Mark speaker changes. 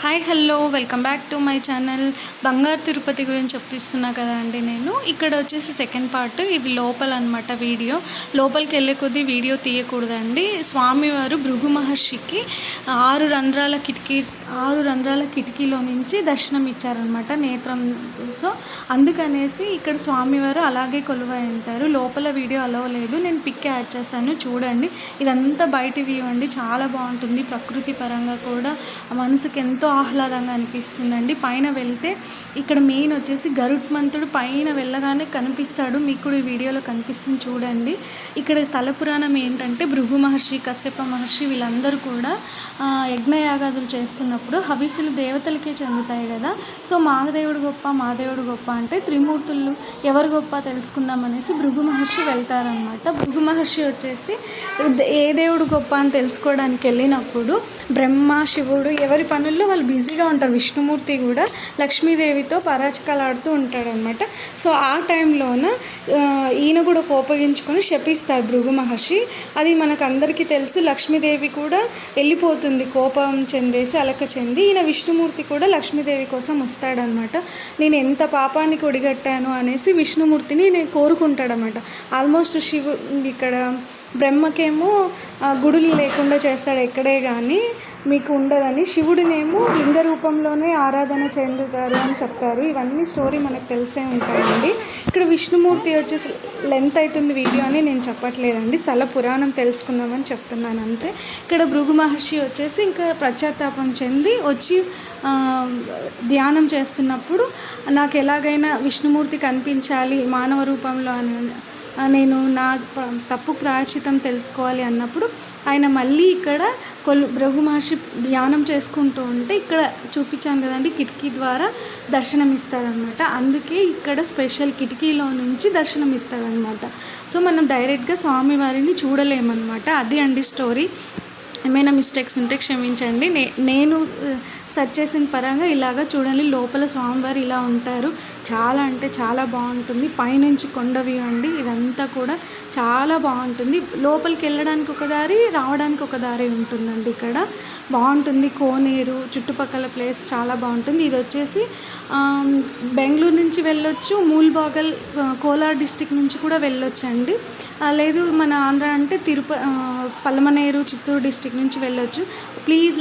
Speaker 1: Hi hello welcome back to my channel బంగారు తిరుపతి గురించి చెప్పిస్తున్నా కదా అండి నేను. ఇక్కడ వచ్చేసి సెకండ్ పార్ట్ ఇది లోపల అనమాట వీడియో లోపలికి వెళ్ళే కొద్దీ వీడియో తీయకూడదండి. స్వామివారు భృగు మహర్షికి ఆరు రంధ్రాల కిటికీ ఆరు రంధ్రాల కిటికీలో నుంచి దర్శనం ఇచ్చారనమాట నేత్రం సో అందుకనేసి ఇక్కడ స్వామివారు అలాగే కొలువై ఉంటారు. లోపల వీడియో అలవ లేదు. నేను పిక్ యాడ్ చేశాను. చూడండి. ఇదంతా బయట వ్యూ అండి. చాలా బాగుంటుంది. ప్రకృతి పరంగా కూడా మనసుకి ఎంతో ఆహ్లాదంగా అనిపిస్తుందండి. పైన వెళ్తే ఇక్కడ మెయిన్ వచ్చేసి గరుత్మంతుడు పైన వెళ్ళగానే కనిపిస్తాడు. మీకు కూడా ఈ వీడియోలో కనిపిస్తుంది చూడండి. ఇక్కడ స్థల పురాణం ఏంటంటే భృగు మహర్షి కశ్యప మహర్షి వీళ్ళందరూ కూడా యజ్ఞయాగాదులు చేస్తున్నప్పుడు హవిసులు దేవతలకే చెందుతాయి కదా. సో మాదేవుడు గొప్ప మాదేవుడు గొప్ప అంటే త్రిమూర్తులు ఎవరు గొప్ప తెలుసుకుందాం అనేసి భృగు మహర్షి వెళ్తారనమాట భృగు మహర్షి వచ్చేసి ఏ దేవుడు గొప్ప అని తెలుసుకోవడానికి వెళ్ళినప్పుడు బ్రహ్మ శివుడు ఎవరి పనుల్లో వాళ్ళు బిజీగా ఉంటారు. విష్ణుమూర్తి కూడా లక్ష్మీదేవితో పరాచకాలాడుతూ ఉంటాడనమాట సో ఆ టైంలోన ఈయన కూడా కోపగించుకొని శపిస్తారు భృగు మహర్షి. అది మనకు అందరికీ తెలుసు. లక్ష్మీదేవి కూడా వెళ్ళిపోతుంది. కోపం చెందేసి అలక చెంది ఈయన విష్ణుమూర్తి కూడా లక్ష్మీదేవి కోసం వస్తాడనమాట నేను ఎంత పాపానికి ఒడిగట్టాను అనేసి విష్ణుమూర్తిని నేను కోరుకుంటాడనమాట ఆల్మోస్ట్ శివు ఇక్కడ బ్రహ్మకేమో గుడులు లేకుండా చేస్తాడు ఎక్కడే కానీ మీకు ఉండదని. శివుడినేమో లింగ రూపంలోనే ఆరాధన చెందుతారు అని చెప్తారు. ఇవన్నీ స్టోరీ మనకు తెలిసే ఉంటాయండి. ఇక్కడ విష్ణుమూర్తి వచ్చేసి లెంత్ అవుతుంది వీడియో అని నేను చెప్పట్లేదండి. స్థల పురాణం తెలుసుకుందామని చెప్తున్నాను అంతే. ఇక్కడ భృగు మహర్షి వచ్చేసి ఇంకా ప్రత్యాతాపం చెంది వచ్చి ధ్యానం చేస్తున్నప్పుడు నాకు ఎలాగైనా విష్ణుమూర్తి కనిపించాలి మానవ రూపంలో అని నేను నా తప్పు ప్రాయచితం తెలుసుకోవాలి అన్నప్పుడు ఆయన మళ్ళీ ఇక్కడ కొలు భృగు మహర్షి ధ్యానం చేసుకుంటూ ఉంటే ఇక్కడ చూపించాను కదండి కిటికీ ద్వారా దర్శనం ఇస్తారనమాట అందుకే ఇక్కడ స్పెషల్ కిటికీలో నుంచి దర్శనం ఇస్తారనమాట సో మనం డైరెక్ట్గా స్వామివారిని చూడలేమన్నమాట. అది అండి స్టోరీ. ఏమైనా మిస్టేక్స్ ఉంటే క్షమించండి. నే నేను సెర్చ్ చేసిన పరంగా ఇలాగా చూడండి లోపల స్వామివారు ఇలా ఉంటారు. చాలా అంటే చాలా బాగుంటుంది. పైనుంచి కొండ వ్యూ అండి. ఇదంతా కూడా చాలా బాగుంటుంది. లోపలికి వెళ్ళడానికి ఒక దారి రావడానికి ఒక దారి ఉంటుందండి ఇక్కడ. బాగుంటుంది. కోనేరు చుట్టుపక్కల ప్లేస్ చాలా బాగుంటుంది. ఇది వచ్చేసి బెంగళూరు నుంచి వెళ్ళొచ్చు. మూల్బాగల్ కోలార్ డిస్టిక్ నుంచి కూడా వెళ్ళొచ్చండి. లేదు మన ఆంధ్ర అంటే తిరుప పలమనేరు చిత్తూరు డిస్టిక్ నుంచి వెళ్ళొచ్చు. ప్లీజ్